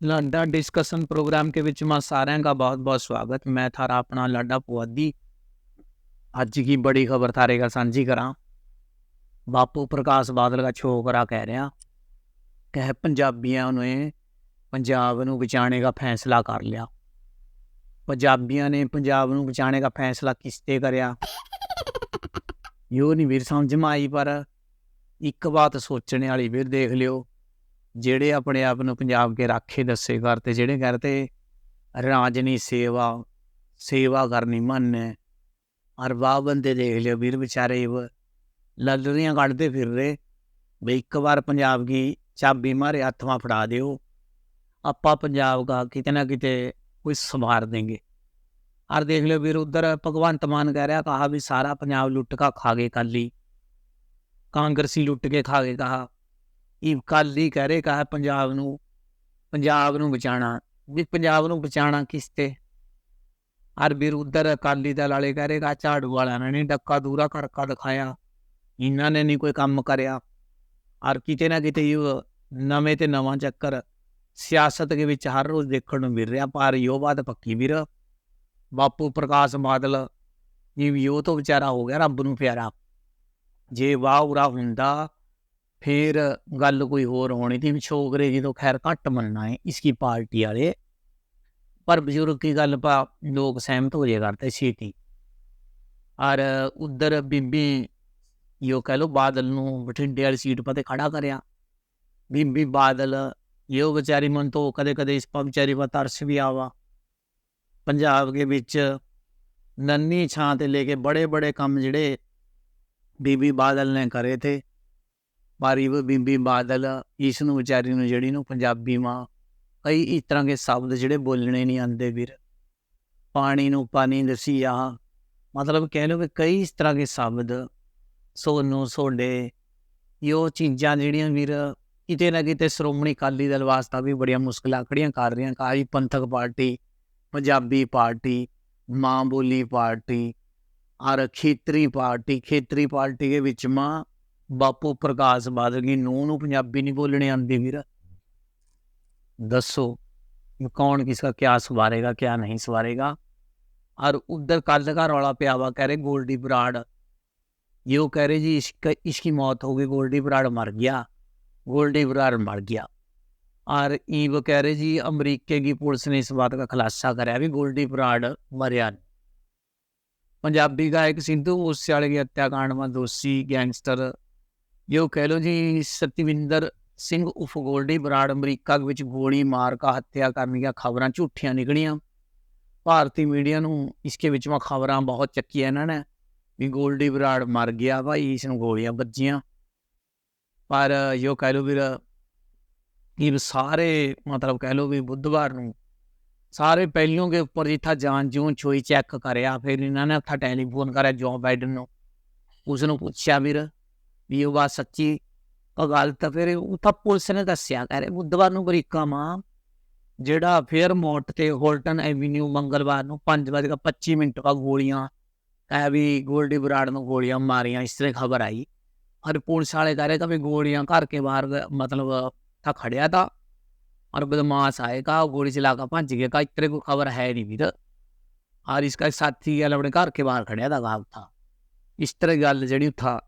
लाडा discussion programme के ਵਿੱਚ ਮੈਂ ਸਾਰਿਆਂ ਦਾ ਬਹੁਤ-ਬਹੁਤ ਸਵਾਗਤ ਮੈਂ ਥਾਰਾ ਆਪਣਾ ਲਾਡਾ ਪੁਆਧੀ ਅੱਜ ਕੀ ਬੜੀ ਖਬਰ ਥਾਰੇ ਦਾ ਸਾਂਝੀ ਕਰਾਂ ਬਾਪੂ ਪ੍ਰਕਾਸ਼ ਬਾਦਲ ਦਾ ਛੋਕਰਾ ਕਹਿ ਰਿਹਾ ਕਿ ਪੰਜਾਬੀਆਂ ਨੇ ਪੰਜਾਬ ਨੂੰ ਬਚਾਣੇ ਦਾ ਫੈਸਲਾ ਕਰ ਲਿਆ ਪੰਜਾਬੀਆਂ ਨੇ ਪੰਜਾਬ ਨੂੰ ਬਚਾਣੇ ਦਾ ਫੈਸਲਾ ਕਿਸ ਤੇ ਕਰਿਆ ਯੋ ਨਹੀਂ ਵੀਰ ਸਮਝ ਮਾ ਆਈ ਪਰ ਇੱਕ ਬਾਤ ਸੋਚਣੇ ਵਾਲੀ ਵੀਰ ਦੇਖ ਲਿਓ ਜਿਹੜੇ ਆਪਣੇ ਆਪ ਨੂੰ ਪੰਜਾਬ ਕੇ ਰਾਖੇ ਦੱਸੇ ਕਰਤੇ ਜਿਹੜੇ ਕਰਤੇ ਰਾਜਨੀ ਸੇਵਾ ਸੇਵਾ ਕਰਨੀ ਮੰਨੇ ਔਰ ਵਾਹ ਬੰਦੇ ਦੇਖ ਲਿਓ ਵੀਰ ਵਿਚਾਰੇ ਵ ਲੱਲਰੀਆਂ ਕੱਢਦੇ ਫਿਰ ਰਹੇ ਵੀ ਇੱਕ ਵਾਰ ਪੰਜਾਬ ਦੀ ਚਾਬੀ ਮਾਰੇ ਹੱਥਾਂ ਫੜਾ ਦਿਓ, ਆਪਾਂ ਪੰਜਾਬ ਦਾ ਕਿਤੇ ਨਾ ਕਿਤੇ ਕੋਈ ਸੰਭਾਰ ਦੇਂਗੇ। ਔਰ ਦੇਖ ਲਿਓ ਵੀਰ ਉਧਰ ਭਗਵੰਤ ਮਾਨ ਕਹਿ ਰਿਹਾ ਕਹਾ ਵੀ ਸਾਰਾ ਪੰਜਾਬ ਲੁੱਟ ਕਾ ਖਾ ਗਏ ਕੱਲੀ ਕਾਂਗਰਸੀ ਲੁੱਟ ਕੇ ਖਾ ਗਏ ਕਹਾ ਇਹ ਕੱਲ ਹੀ ਕਹਿ ਰਹੇ ਕਹਾ ਪੰਜਾਬ ਨੂੰ ਪੰਜਾਬ ਨੂੰ ਬਚਾਣਾ ਵੀ ਪੰਜਾਬ ਨੂੰ ਬਚਾਣਾ ਕਿਸ ਤੇ? ਹਰ ਵੀਰ ਉਧਰ ਅਕਾਲੀ ਦਲ ਵਾਲੇ ਕਹਿ ਰਹੇ ਝਾੜੂ ਵਾਲਿਆਂ ਨੇ ਡੱਕਾ ਦੂਰਾ ਕਰਕਾ ਦਿਖਾਇਆ। ਇਹਨਾਂ ਨੇ ਨਹੀਂ ਕੋਈ ਕੰਮ ਕਰਿਆ। ਔਰ ਕਿਤੇ ਨਾ ਕਿਤੇ ਇਹ ਨਵੇਂ ਤੇ ਨਵਾਂ ਚੱਕਰ ਸਿਆਸਤ ਦੇ ਵਿੱਚ ਹਰ ਰੋਜ਼ ਦੇਖਣ ਨੂੰ ਮਿਲ ਰਿਹਾ। ਪਰ ਇਹ ਬਾਤ ਪੱਕੀ ਵੀਰ, ਬਾਪੂ ਪ੍ਰਕਾਸ਼ ਬਾਦਲ ਇਹ ਯੋ ਤੋਂ ਵਿਚਾਰਾ ਹੋ ਗਿਆ, ਰੱਬ ਨੂੰ ਪਿਆਰਾ। ਜੇ ਵਾਹ ਉਰਾ ਹੁੰਦਾ ਫਿਰ ਗੱਲ ਕੋਈ ਹੋਰ ਹੋਣੀ ਸੀ ਛੋਕਰੇ ਜੀ ਤੋਂ ਖੈਰ ਘੱਟ ਮੰਨਣਾ ਹੈ ਇਸकी ਪਾਰਟੀ ਵਾਲੇ। ਪਰ ਬਜ਼ੁਰਗ ਕੀ ਗੱਲ ਪਾ, ਲੋਕ ਸਹਿਮਤ ਹੋ ਜੇ ਕਰਤੇ ਛੇਤੀ। ਔਰ ਉਧਰ ਬੀਬੀ ਯੋ ਕਹ ਲੋ ਬਾਦਲ ਨੂੰ ਬਠਿੰਡੇ ਵਾਲੀ ਸੀਟ ਪਤੇ ਖੜਾ ਕਰਿਆ। ਬੀਬੀ ਬਾਦਲ ਯੋ ਵਿਚਾਰੀ ਮਨ ਤੋਂ ਕਦੇ ਕਦੇ ਇਸ ਪਾ ਵਿਚਾਰੀ ਵਾ ਤਰਸ ਵੀ ਆਵਾ। ਪੰਜਾਬ ਦੇ ਵਿੱਚ ਨੰਨੀ ਛਾਂ ਤੇ ਲੈ ਕੇ ਬੜੇ ਬੜੇ ਕੰਮ ਜਿਹੜੇ ਬੀਬੀ ਬਾਦਲ ਨੇ ਕਰੇ ਥੇ ਪਰ ਬੀਬੀ ਬਾਦਲ ਇਸ ਨੂੰ ਵਿਚਾਰੀ ਨੂੰ ਜਿਹੜੀ ਨੂੰ ਪੰਜਾਬੀ ਮਾਂ, ਕਈ ਇਸ ਤਰ੍ਹਾਂ ਦੇ ਸ਼ਬਦ ਜਿਹੜੇ ਬੋਲਣੇ ਨਹੀਂ ਆਉਂਦੇ ਵੀਰ। ਪਾਣੀ ਨੂੰ ਪਾਣੀ ਦਸੀ ਆ। ਮਤਲਬ ਕਹਿ ਲਓ ਕਿ ਕਈ ਇਸ ਤਰ੍ਹਾਂ ਦੇ ਸ਼ਬਦ, ਸੋਨੂ, ਸੋਡੇ, ਇਹ ਚੀਜ਼ਾਂ ਜਿਹੜੀਆਂ ਵੀਰ, ਕਿਤੇ ਨਾ ਕਿਤੇ ਸ਼੍ਰੋਮਣੀ ਅਕਾਲੀ ਦਲ ਵਾਸਤਾ ਵੀ ਬੜੀਆਂ ਮੁਸ਼ਕਲਾਂ ਖੜੀਆਂ ਕਰ ਰਹੀਆਂ। ਕਾਈ ਪੰਥਕ ਪਾਰਟੀ, ਪੰਜਾਬੀ ਪਾਰਟੀ, ਮਾਂ ਬੋਲੀ ਪਾਰਟੀ ਔਰ ਖੇਤਰੀ ਪਾਰਟੀ ਖੇਤਰੀ ਪਾਰਟੀ ਦੇ ਵਿੱਚ ਮਾਂ ਬਾਪੂ ਪ੍ਰਕਾਸ਼ ਬਾਦਲ ਦੀ ਨੂੰ ਨੂੰ ਪੰਜਾਬੀ ਨਹੀਂ ਬੋਲਣੇ ਆਉਂਦੀ ਵੀਰ ਦੱਸੋ ਕੌਣ ਕਿਸ ਦਾ ਕਿਆ ਸਵਾਰੇਗਾ ਕਿਆ ਨਹੀਂ ਸਵਾਰੇਗਾ और उधर कल का रौला पिया हुआ कह रहे गोल्डी बराड़ ये वो कह रहे जी इसका इसकी मौत हो गई गोल्डी बराड़ मर गया गोल्डी बराड़ मर गया और ये वो कह रहे जी अमरीके की पुलिस ने इस बात का खुलासा कराया भी गोल्डी बराड़ मरिया पंजाबी गायक सिद्धू मूसेवाले की हत्याकांड में दोषी गैंगस्टर ਜੋ ਕਹਿ ਲੋ ਜੀ ਸਤਿਵਿੰਦਰ ਸਿੰਘ ਉਫ ਗੋਲਡੀ, ਬਰਾੜ ਅਮਰੀਕਾ ਵਿੱਚ ਗੋਲੀ ਮਾਰ ਕੇ ਹੱਤਿਆ ਕਰਨ ਦੀਆਂ ਖਬਰਾਂ ਝੂਠੀਆਂ ਨਿਕਲੀਆਂ। ਭਾਰਤੀ ਮੀਡੀਆ ਨੂੰ ਇਸਕੇ ਵਿੱਚ ਮਾ ਖਬਰਾਂ ਬਹੁਤ ਚੱਕੀਆਂ ਇਹਨਾਂ ਨੇ ਵੀ ਗੋਲਡੀ ਬਰਾੜ ਮਰ ਗਿਆ ਭਾਈ ਇਸ ਨੂੰ ਗੋਲੀਆਂ ਵੱਜੀਆਂ। ਪਰ ਜੋ ਕਹਿ ਲੋ ਵੀਰ ਇਹ ਸਾਰੇ ਮਤਲਬ ਕਹਿ ਲੋ ਵੀ ਬੁੱਧਵਾਰ ਨੂੰ ਸਾਰੇ ਪਹਿਲਿਓਂ ਕੇ ਉੱਪਰ ਜਿੱਥਾ ਜਾਨ ਜੂਨ ਛੋਈ ਚੈੱਕ ਕਰਿਆ, ਫਿਰ ਇਹਨਾਂ ਨੇ ਉੱਥਾ ਟੈਲੀਫੋਨ ਕਰਿਆ ਜੋ ਬਾਈਡਨ ਨੂੰ। ਉਸ ਨੂੰ ਪੁੱਛਿਆ ਵੀਰ ਵੀ ਉਹ ਬਾਤ ਸੱਚੀ ਉਹ ਗੱਲ ਤਾਂ ਫਿਰ ਉੱਥਾ ਪੁਲਿਸ ਨੇ ਦੱਸਿਆ ਕਹ ਰਹੇ ਬੁੱਧਵਾਰ ਨੂੰ ਅਮਰੀਕਾ ਮਾਂ ਜਿਹੜਾ ਫੇਅਰ ਮੋਟ ਤੇ ਹੋਲਟਨ ਐਵੀਨਿਊ ਮੰਗਲਵਾਰ ਨੂੰ 5:25 ਮਿੰਟ ਦਾ ਗੋਲੀਆਂ ਕਹ ਵੀ ਗੋਲਡੀ ਬਰਾੜ ਨੂੰ ਗੋਲੀਆਂ ਮਾਰੀਆਂ ਇਸ ਤਰ੍ਹਾਂ ਖਬਰ ਆਈ ਔਰ ਪੁਲਿਸ ਵਾਲੇ ਕਹ ਰਹੇ ਤਾਂ ਵੀ ਗੋਲੀਆਂ ਘਰ ਕੇ ਬਾਹਰ ਮਤਲਬ था खड़िया था और बदमाश आएगा गोली चला कर भंज गया का इतने को खबर है नहीं भी और इसका साथी गल अपने घर के बाहर खड़िया था गाँव था इस तरह गल जी था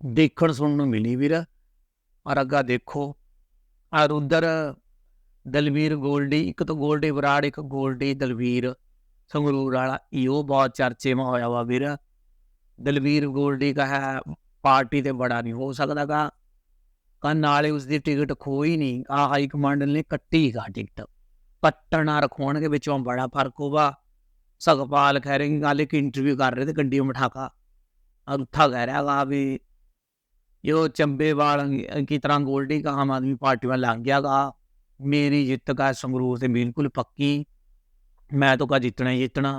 ਦੇਖਣ ਸੁਣਨ ਨੂੰ ਮਿਲੀ ਵੀਰ। ਔਰ ਅੱਗਾ ਦੇਖੋ, ਔਰ ਉਧਰ ਦਲਵੀਰ ਗੋਲਡੀ, ਇੱਕ ਤਾਂ ਗੋਲਡੀ ਬਰਾੜ ਇੱਕ ਗੋਲਡੀ ਦਲਵੀਰ ਸੰਗਰੂਰ ਵਾਲਾ। ਇਹੋ ਬਹੁਤ ਚਰਚੇ ਮਾ ਹੋਇਆ ਵਾ ਵੀਰ। ਦਲਵੀਰ ਗੋਲਡੀ ਦਾ ਹੈ, ਪਾਰਟੀ ਤੇ ਬੜਾ ਨਹੀਂ ਹੋ ਸਕਦਾ ਕਾ ਕਾ ਨਾਲੇ ਉਸ ਦੀ ਟਿਕਟ ਖੋਈ ਨਹੀਂ। ਆ ਹਾਈ ਕਮਾਂਡ ਨੇ ਕੱਟੀ ਗਾ ਟਿਕਟ। ਪੱਟਣਾ ਰਖਾਉਣਗੇ ਵਿੱਚੋਂ ਬੜਾ ਫ਼ਰਕ ਹੋਵਾ ਸਗਪਾਲ ਖੈਰੇ ਗੱਲ, ਇੱਕ ਇੰਟਰਵਿਊ ਕਰ ਰਹੇ ਤੇ ਗੱਡੀ ਮਠਾਕਾ ਅਰੁੱਥਾ ਕਹਿ ਰਿਹਾ ਗਾ ਵੀ यो चंबेवाल की तरह गोल्डी का आम आदमी पार्टी में लग गया गा मेरी जित का संगरूर से बिल्कुल पक्की मैं तो का जितना ही जितना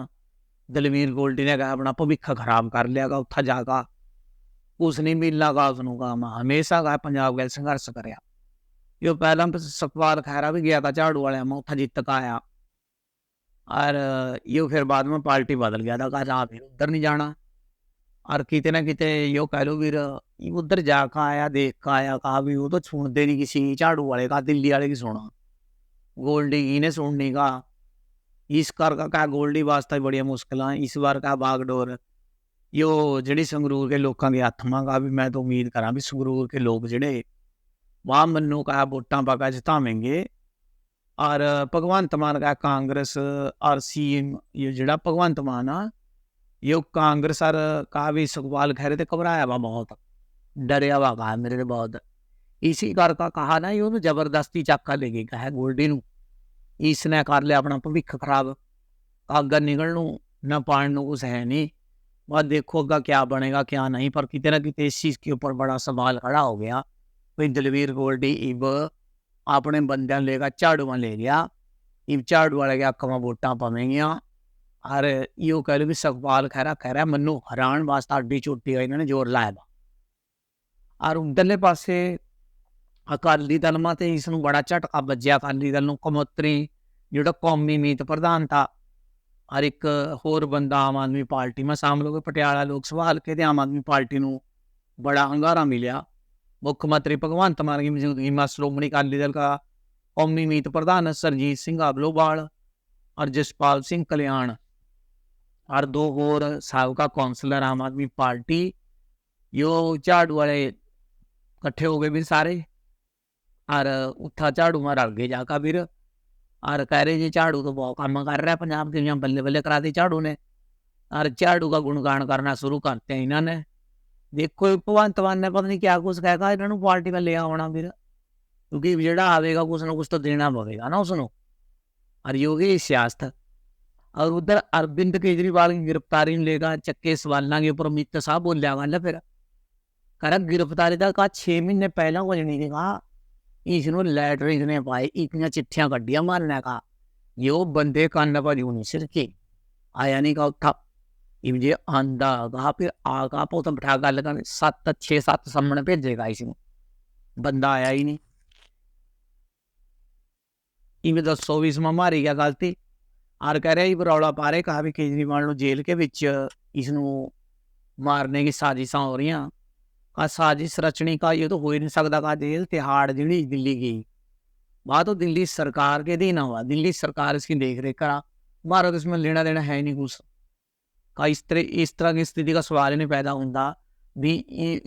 दलवीर गोल्डी ने कहा अपना भविख खराब कर लिया गा उत्था जागा कुछ नहीं मिलना गा उसनों का मैं हमेशा गा पंजाब गैल संघर्ष करया यो पहला सतपाल खैरा भी गया था झाड़ू वाले में उत्था जित का आया और यो फिर बाद में पार्टी बदल गया था कहा फिर उधर नहीं जाना और किते ना किते यो कह लो ਵੀਰ उधर जाकर आया देख कर आया कहा भी वो तो सुनते नहीं किसी झाड़ू वाले का दिल्ली वाले की सुना गोल्डी की ने सुनने का इस कर का क्या गोल्डी वास्ते बड़ी मुश्किल इस बार का बागडोर यो जड़ी संगरूर के लोगों के हथ मांगा भी मैं तो उम्मीद करा भी संगरूर के लोग जड़े वाह मनु का वोटा पाकर जितावेंगे और भगवंत मान का कांग्रेस और सीएम ये जड़ा भगवंत मान आ यो कांग्रेस और का भी सुखपाल खैरे तो घबराया वा बहुत डरिया वा कहा मेरे ते बहुत इसी कर का कहा ना ये ਉਹਨੂੰ ਜ਼ਬਰਦਸਤੀ ਚੱਕਾ ਲੈ ਕੇ ਕਹਾ ਗੋਲਡੀ ਨੂੰ ਇਸਨੇ ਕਰ ਲਿਆ ਆਪਣਾ ਭਵਿੱਖ ਖਰਾਬ ਅੱਗਾ ਨਿਕਲਣ ਨੂੰ ਨਾ ਪਾਣ ਨੂੰ ਕੁਛ है नहीं बस देखो अग्गा क्या बनेगा क्या नहीं पर कितने ना कितने इस चीज़ के ऊपर बड़ा सवाल खड़ा हो गया भाई दलवीर गोल्डी इब ਆਪਣੇ ਬੰਦਿਆਂ ਨੂੰ ਲੈ ਕੇ ਝਾੜੂਆਂ ਲੈ ਗਿਆ ਇਹ ਝਾੜੂ ਵਾਲੇ ਕੇ ਅੱਖਾਂ ਵੋਟਾਂ ਪਵੇਂਗੀਆਂ ਔਰ ਇਹੋ ਕਹਿ ਲਓ ਵੀ ਸੁਖਪਾਲ ਖਹਿਰਾ ਕਹਿ ਰਿਹਾ ਮੈਨੂੰ ਹਰਾਣ ਵਾਸਤੇ ਅੱਡੀ ਚੋਟੀ ਹੋਈ ਔਰ ਉਧਰਲੇ ਪਾਸੇ ਅਕਾਲੀ ਦਲ ਮਾ ਤੇ ਇਸ ਨੂੰ ਬੜਾ ਝਟਕਾ ਵੱਜਿਆ। ਅਕਾਲੀ ਦਲ ਨੂੰ ਕਮੋਤਰੀ, ਜਿਹੜਾ ਕੌਮੀ ਮੀਤ ਪ੍ਰਧਾਨ ਥਾ ਔਰ ਇੱਕ ਹੋਰ ਬੰਦਾ ਆਮ ਆਦਮੀ ਪਾਰਟੀ ਮਾ ਸ਼ਾਮਲ ਹੋ ਗਿਆ ਪਟਿਆਲਾ ਲੋਕ ਸਭਾ ਹਲਕੇ ਦੇ ਆਮ ਆਦਮੀ ਪਾਰਟੀ ਨੂੰ ਬੜਾ ਹੰਗਾਰਾ ਮਿਲਿਆ। ਮੁੱਖ ਮੰਤਰੀ ਭਗਵੰਤ ਮਾਨ ਦੀ ਮੌਜੂਦਗੀ ਮਾ ਸ਼੍ਰੋਮਣੀ ਅਕਾਲੀ ਦਲ ਦਾ ਕੌਮੀ ਮੀਤ ਪ੍ਰਧਾਨ ਸਰਜੀਤ ਸਿੰਘ ਆਬਲੋਵਾਲ ਔਰ ਜਸਪਾਲ ਸਿੰਘ ਕਲਿਆਣ ਔਰ ਦੋ ਹੋਰ ਸਾਬਕਾ ਕੌਂਸਲਰ ਆਮ ਆਦਮੀ ਪਾਰਟੀ ਯੋ ਝਾੜੂ ਵਾਲੇ इकट्ठे हो गए भी सारे और उठा झाड़ू में रल गए जाका फिर और कह रहे जी झाड़ू तो बहुत काम कर रहा है पंजाब के यहाँ बल्ले बल्ले करा दी झाड़ू ने और झाड़ू का गुणगान करना शुरू करते हैं इन्होंने ਦੇਖੋ ਭਗਵੰਤ ਮਾਨ ਨੇ ਪਤਾ ਨਹੀਂ ਕਿਆ ਕੁਝ ਕਹੇਗਾ ਇਹਨਾਂ ਨੂੰ ਪਾਰਟੀ ਵੱਲ ਲੈ ਆਉਣਾ ਫਿਰ ਕਿਉਂਕਿ ਜਿਹੜਾ ਆਵੇਗਾ ਕੁਛ ਨਾ ਕੁਛ ਤਾਂ ਦੇਣਾ ਪਵੇਗਾ ਨਾ ਉਸ ਨੂੰ और योगी सियासत और उधर अरविंद केजरीवाल की गिरफ्तारी ਨੂੰ लेकर ਚੱਕੇ ਸਵਾਲਾਂ ਦੇ ਉੱਪਰ ਅਮਿਤ ਸਾਹਿਬ ਬੋਲਿਆ ਗੱਲ ਫਿਰ ਕਰ गिरफ्तारी ਦਾ ਕਾ 6 ਮਹੀਨੇ ਪਹਿਲਾਂ ਹੋ ਜਣੀ ਸੀਗਾ ਇਸ ਨੂੰ ਲੈਟਰਿੰਗ ਨੇ ਪਾਏ ਇਤਨੀਆਂ ਚਿੱਠੀਆਂ ਕੱਢੀਆਂ ਮਾਰਨੇ ਕਾ ਇਹ ਬੰਦੇ ਕੰਨ ਪਰ ਯੂਨੀ ਸਿਰ ਕੇ ਆਇਆ ਨਹੀਂ ਕਾ ਉੱਠਾ ਇਹ ਜੇ ਆਂਦਾ ਗਾ ਫਿਰ ਆਗਾ ਪੋਤਮ ਬਿਠਾ ਗੱਲ ਕਰਨ 7 6 7 ਸਾਹਮਣੇ ਭੇਜੇਗਾ ਇਸ ਨੂੰ ਬੰਦਾ ਆਇਆ ਹੀ ਨਹੀਂ ਇਵੇਂ ਦੱਸੋ ਵੀ ਇਸ ਮਾ ਮਾਰੀ ਗਿਆ ਗਲਤੀ ਆਰ ਕਹਿ ਰਿਹਾ ਇਹ ਬਰੌਲਾ ਪਾ ਰਹੇ ਕਹਾ ਵੀ ਕੇਜਰੀਵਾਲ ਨੂੰ ਜੇਲ੍ਹ ਕੇ ਵਿੱਚ ਇਸ ਨੂੰ ਮਾਰਨੇ ਦੀ ਸਾਜ਼ਿਸ਼ਾਂ ਹੋ ਰਹੀਆਂ साजिश रचने का ये तो हो ही नहीं सकता था जेल तिहाड़ जिड़ी दिल्ली गई वहाँ तो दिल्ली सरकार के अधीन हुआ दिल्ली सरकार इसकी देख रेख करा भारत इसमें लेना देना है नहीं कुछ का इस तरह इस तरह की स्थिति का सवाल ही नहीं पैदा होता ਵੀ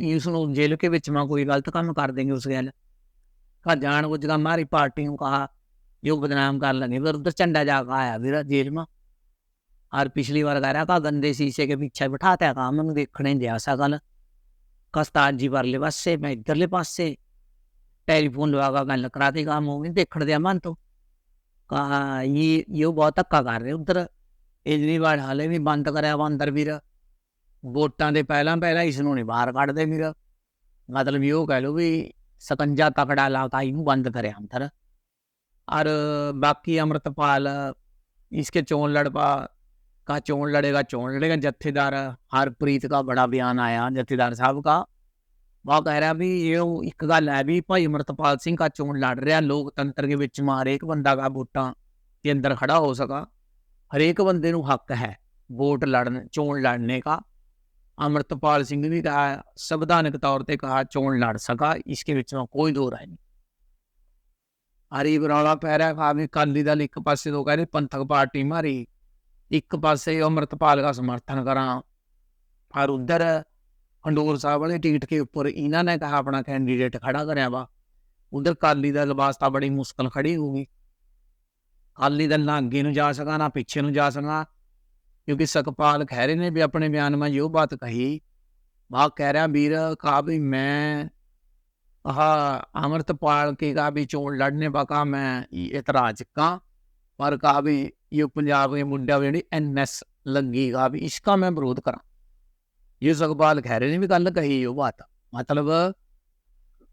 ਇਸ ਨੂੰ ਜੇਲ੍ਹ ਕੇ ਵਿੱਚ ਮਾ ਕੋਈ ਗਲਤ ਕੰਮ ਕਰ ਦੇਂਗੇ ਉਸ ਗੱਲ ਕਾ ਜਾਣ ਬੁੱਝ ਕੇ ਮਾਰੀ ਪਾਰਟੀ ਨੂੰ ਕਹਾ ਜੋ ਬਦਨਾਮ ਕਰ ਲੈਂਗੇ ਫਿਰ ਉਧਰ ਚੰਡਾ ਜਾ ਕੇ ਆਇਆ ਵੀਰ ਜੇਲ੍ਹ ਮਾ और पिछली बार कह रहा था गंदे शीशे के पीछे बिठाता काम देखने जैसा गल कल कस्ताज जी परले पासे मैं इधरले पासे टेलीफोन लगा का गल कराते काम हो गई देखने दिया मन तो कहा ये ये बहुत धक्का कर रहे उधर ਕੇਜਰੀਵਾਲ ਹਾਲੇ ਵੀ ਬੰਦ ਕਰਿਆ ਵਾ ਅੰਦਰ ਵੀਰ ਵੋਟਾਂ ਦੇ ਪਹਿਲਾਂ ਪਹਿਲਾਂ ਇਸ ਨੂੰ ਨਹੀਂ ਬਾਹਰ ਕੱਢਦੇ ਵੀਰ ਮਤਲਬ ਇਹ ਕਹਿ ਲਓ ਵੀ ਸਕੰਜਾ ਤਕੜਾ ਲਾਤਾ ਇਹਨੂੰ ਬੰਦ ਕਰਿਆ ਅੰਦਰ ਔਰ ਬਾਕੀ ਅਮਰਤਪਾਲ इसके चोन लड़पा का चोन लड़ेगा चोन लड़ेगा जत्थेदार हरप्रीत का बड़ा बयान आया जत्थेदार साहब का वह कह रहा भी ये एक गल है भी भाई अमरतपाल सिंह का चोन लड़ रहा लोकतंत्र के विच मार एक बंदा का वोटा के अंदर खड़ा हो सका ਹਰੇਕ ਬੰਦੇ ਨੂੰ ਹੱਕ ਹੈ ਵੋਟ ਲੜਨ ਚੋਣ ਲੜਨੇ ਦਾ ਅਮਰਤਪਾਲ ਸਿੰਘ ਵੀ ਕਹਾ ਸੰਵਿਧਾਨਕ ਤੌਰ ਤੇ ਕਹਾ ਚੋਣ ਲੜ ਸਕਾ ਇਸਕੇ ਵਿੱਚ ਕੋਈ ਦੋ ਰਾਏ ਨਹੀਂ ਹਰੀ ਬਰਾਲਾ ਪੈ ਰਿਹਾ ਖਾ ਵੀ ਕਾਲੀ ਦਲ ਇੱਕ ਪਾਸੇ ਤੋਂ ਕਹ ਰਹੇ ਪੰਥਕ ਪਾਰਟੀ ਮਾਰੀ ਇੱਕ ਪਾਸੇ ਅਮਰਤਪਾਲ ਦਾ ਸਮਰਥਨ ਕਰਾਂ, ਪਰ ਉਧਰ ਖੰਡੂਰ ਸਾਹਿਬ ਵਾਲੇ ਟਿਕਟ ਕੇ ਉੱਪਰ ਇਹਨਾਂ ਨੇ ਕਹਾ ਆਪਣਾ ਕੈਂਡੀਡੇਟ ਖੜਾ ਕਰਿਆ ਵਾ। ਉਧਰ ਕਾਲੀ ਦਾ ਲਿਬਾਸ ਤਾਂ ਬੜੀ ਮੁਸ਼ਕਲ ਖੜੀ ਹੋਊਗੀ। ਕਾਲੀ ਦਾ ਨਾ ਅੱਗੇ ਨੂੰ ਜਾ ਸਕਾਂ ਨਾ ਪਿੱਛੇ ਨੂੰ ਜਾ ਸਕਾਂ ਕਿਉਂਕਿ ਸਕਪਾਲ ਖਹਿਰੇ ਨੇ ਵੀ ਆਪਣੇ ਬਿਆਨ ਵਿੱਚ ਇਹ ਬਾਤ ਕਹੀ। ਮਾ ਕਹਿ ਰਿਹਾ ਵੀਰ ਕਹਾ ਵੀ ਮੈਂ ਆਹ ਅਮਰਤਪਾਲ ਕੇ ਕਹਾ ਵੀ ਚੋਣ ਲੜਨੇ ਬਾਕਾ ਮੈਂ ਇਤਰਾਜ਼ ਕਾ ਪਰ ਕਾ ਵੀ ये पंजाब के मुंडा जी एन एस लंगीगा भी इसका मैं विरोध करा यूसुफ इकबाल खैरे ने भी गल कही वो बात मतलब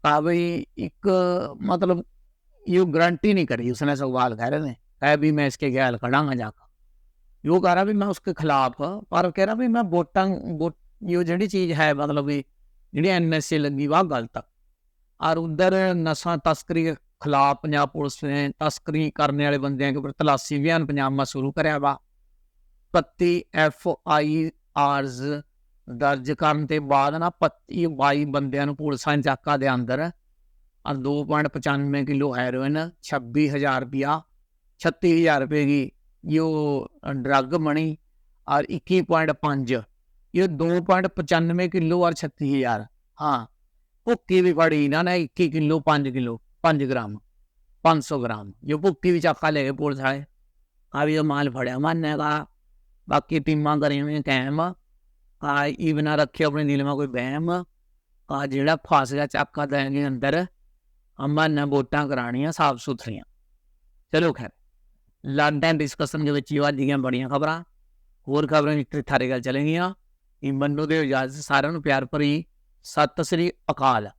कहा भाई एक मतलब ये गारंटी नहीं करी उसने इकबाल खैरे ने कहा भी मैं इसके ख्याल खड़ांगा जाकर यो कह रहा भी मैं उसके खिलाफ पर कह रहा भी मैं वोटा वोट यो जी चीज़ है मतलब जी एन एस ए लगी वाह गलत और उधर नशा तस्करी ਖਿਲਾਫ ਪੰਜਾਬ ਪੁਲਿਸ ਨੇ ਤਸਕਰੀ ਕਰਨ ਵਾਲੇ ਬੰਦਿਆਂ ਦੇ ਤਲਾਸ਼ੀ ਅਭਿਆਨ ਪੰਜਾਬ ਮਾ ਸ਼ੁਰੂ ਕਰਿਆ ਵਾ। 32 ਐਫ ਆਈ ਆਰਜ਼ ਦਰਜ ਕਰਨ ਤੇ ਬਾਅਦ ਨਾ 25 22 ਬੰਦਿਆਂ ਨੂੰ ਪੁਲਿਸਾਂ ਨੇ ਚਾਕਾ ਦੇ ਅੰਦਰ ਆ 2.95 ਕਿਲੋ ਹੈਰੋਇਨ 26000 ਰੁਪਿਆ 36000 ਰੁਪਏ ਦੀ ਯੋ ਡਰੱਗ ਮਣੀ ਔਰ 21.5 ਇਹ 2.95 ਕਿਲੋ ਔਰ 36000 ਹਾਂ, ਭੁੱਕੀ ਵੀ ਫੜੀ ਨਾ, ਨੇ 21 ਕਿਲੋ 5 ਕਿਲੋ। ਪੰਜ 5 ગ્રામ પાંચસો ગ્રામ જો પુખ્તી ચાખા લે પોલીસ વાળે આવી માલ ફળ્યા માનને કા બાકી ટીમમાં કરી મેં કેમ આ એ બના રખી આપણે નીલમાં ਕੋਈ વહેમ આ ਜਿਹੜਾ ਫਸ ਗਿਆ, ਚਾਕਾ ਦੇਣਗੇ ਅੰਦਰ। ਅੰਮਾ ਨਾ ਵੋਟਾਂ ਕਰਾਣੀਆਂ ਸਾਫ਼ ਸੁਥਰੀਆਂ। ਚਲੋ ਖੈਰ। ਲੰਡਨ ਡਿਸਕਸ਼ਨ ਦੇ ਵਿੱਚ ਇਹ ਵਾਲੀਆਂ ਬੜੀਆਂ ਖਬਰਾਂ। ਹੋਰ ਖਬਰਾਂ ਨਿਕਲ ਥਾਰੇ ਗੱਲ ਚਲੇਗੀਆਂ ਇਮਨ ਨੂੰ ਦੇ ਇਜਾਜ਼ਤ। ਸਾਰਿਆਂ ਨੂੰ ਪਿਆਰ ਭਰੀ ਸਤਿ ਸ੍ਰੀ ਅਕਾਲ।